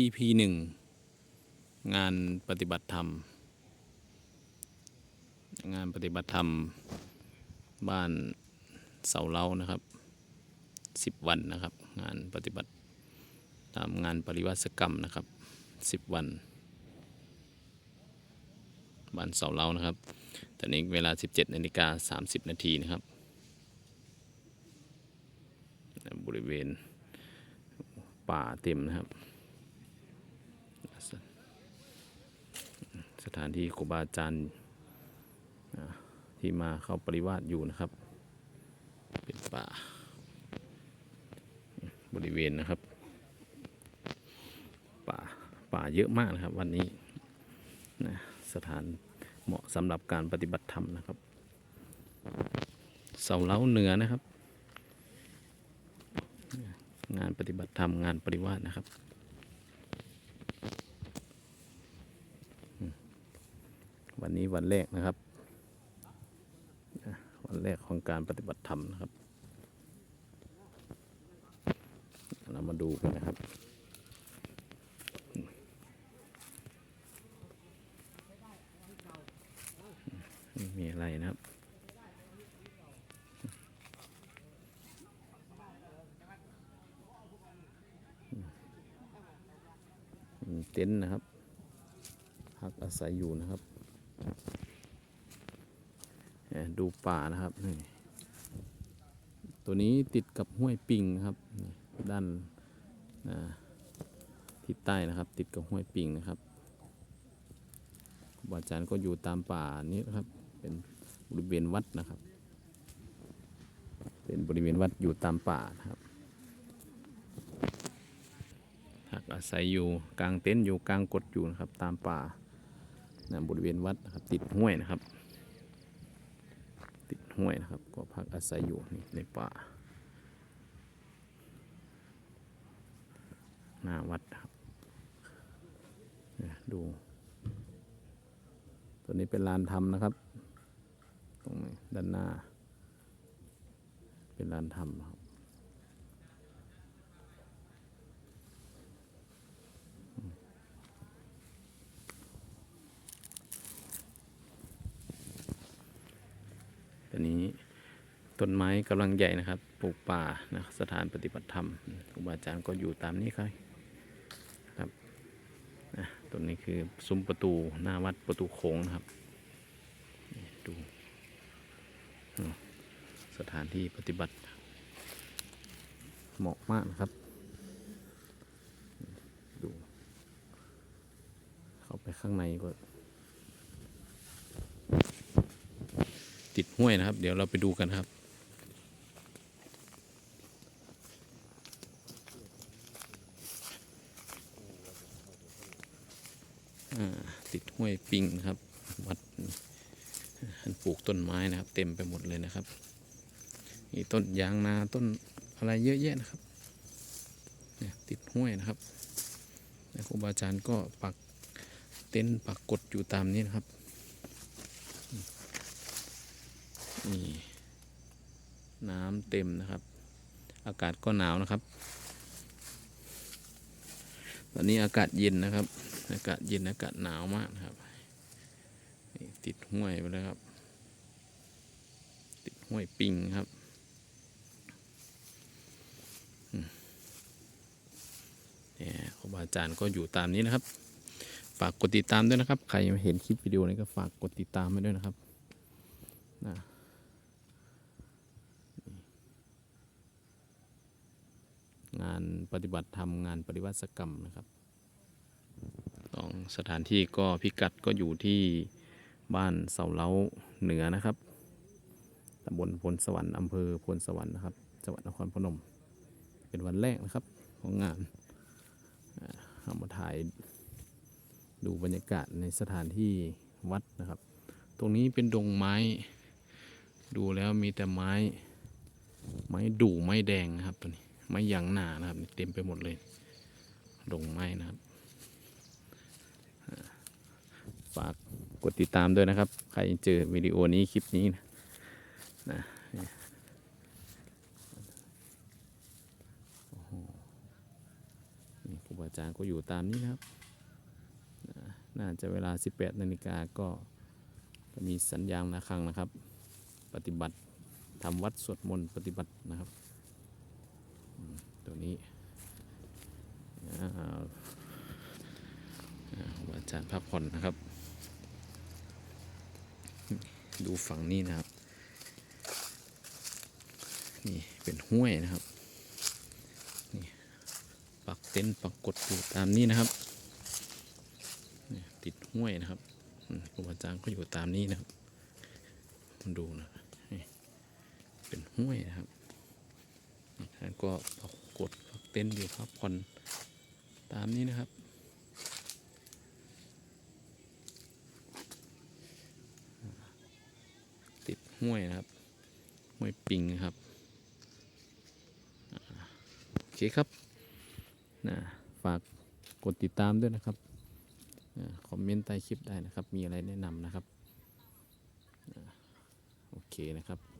EP หนึ่งงานปฏิบัติธรรม งานปฏิบัติธรรม บ้านเสาเล้านะครับสิบวันนะครับ งานปฏิบัติตามงานปริวัติกรรมนะครับสิบวัน บ้านเสาเล้านะครับ ตอนนี้เวลา 17นาฬิกา30 นาทีนะครับ บริเวณป่าเต็มนะครับ ส สถานที่ครูบาอาจารย์ที่มาเข้าปริวาสอยู่นะครับ เป็นป่า บริเวณนะครับ ป่าป่าเยอะมากนะครับ วันนี้นะสถานเหมาะสำหรับการปฏิบัติธรรมนะครับ เสาเล้าเหนือนะครับ งานปฏิบัติธรรมงานปริวาสนะครับอืม วันนี้วันแรกนะครับ วันแรกของการปฏิบัติธรรมนะครับ เรามาดูกันนะครับมีอะไรนะครับเต็นท์นะครับพักอาศัยอยู่นะครับ ดูป่านะครับนี่ตัวนี้ติดกับห้วยปิงครับ ด้านทิศใต้นะครับ ติดกับห้วยปิงนะครับครูบาอาจารย์ก็อยู่ตามป่านี้นะครับ เป็นบริเวณวัดนะครับ เป็นบริเวณวัดอยู่ตามป่านะครับพักอาศัยอยู่กลางเต็นท์อยู่กลางกดอยู่นะครับตามป่า นะบริเวณวัดนะครับติดห้วยนะครับ ติดห้วยนะครับ ก็พักอาศัยอยู่นี่ในป่า หน้าวัดนะครับดู ตัวนี้เป็นลานธรรมนะครับ ตรงนี้ด้านหน้า เป็นลานธรรมครับ นี้ต้นไม้กำลังใหญ่นะครับ ปลูกป่านะสถานปฏิบัติธรรมครูบาอาจารย์ก็อยู่ตามนี้ครับครับนะต้นนี้คือซุ้มประตูหน้าวัดประตูโค้งนะครับดูสถานที่ปฏิบัติ เหมาะมากนะครับ ดู เข้าไปข้างในก็ ติดห้วยนะครับ เดี๋ยวเราไปดูกันครับ ติดห้วยปิงครับ วัดท่านปลูกต้นไม้นะครับ เต็มไปหมดเลยนะครับมีต้นยางนาต้นอะไรเยอะแยะนะครับเนี่ยติดห้วยนะครับครูบาอาจารย์ก็ปักเต็นท์ปักกดอยู่ตามนี้นะครับ นี่น้ำเต็มนะครับ อากาศก็หนาวนะครับ ตอนนี้อากาศเย็นนะครับ อากาศเย็นอากาศหนาวมากนะครับนี่ติดห้วยไปแล้วครับ ติดห้วยปิงครับเนี่ยครูบาอาจารย์ก็อยู่ตามนี้นะครับ ฝากกดติดตามด้วยนะครับ ใครเห็นคลิปวิดีโอนี้ก็ฝากกดติดตามไว้ด้วยนะครับนะ งานปฏิบัติธรรมงานปฏิวัติกรรมนะครับสองสถานที่ก็พิกัดก็อยู่ที่บ้านเสาเล้าเหนือนะครับตำบลพลสวรรค์อำเภอพลสวรรค์นะครับจังหวัดนครพนม เป็นวันแรกนะครับของงานเอามาถ่ายดูบรรยากาศในสถานที่วัดนะครับ ตรงนี้เป็นดงไม้ ดูแล้วมีแต่ไม้ ไม้ดูไม้แดงนะครับตัวนี้ ไม้ยางหนานะครับ เต็มไปหมดเลยดงไม้นะครับฝากกดติดตามด้วยนะครับ ใครเจอวิดีโอนี้คลิปนี้นะนะโอ้โหนี่ครูบาอาจารย์ก็อยู่ตามนี้นะครับ น่าจะเวลา 18นาฬิกาก็จะมีสัญญาณระฆังนะครับ ปฏิบัติทำวัดสวดมนต์ปฏิบัตินะครับ ตัวนี้อาอ่าจารย์พักผ่อนนะครับ ดูฝั่งนี้นะครับ นี่เป็นห้วยนะครับนี่ปักเต็นท์ปักกดอยู่ตามนี้นะครับติดห้วยนะครับครูบาอาจารย์ก็อยู่ตามนี้นะครับมันดูนะเป็นห้วยนะครับท่านก็ปัก กดปักเต็นท์อยู่พักผ่อนตามนี้นะครับ ติดห้วยนะครับห้วยปิงนะครับโอเคครับนะฝากกดติดตามด้วยนะครับคอมเมนต์ใต้คลิปได้นะครับ มีอะไรแนะนำนะครับ โอเคนะครับ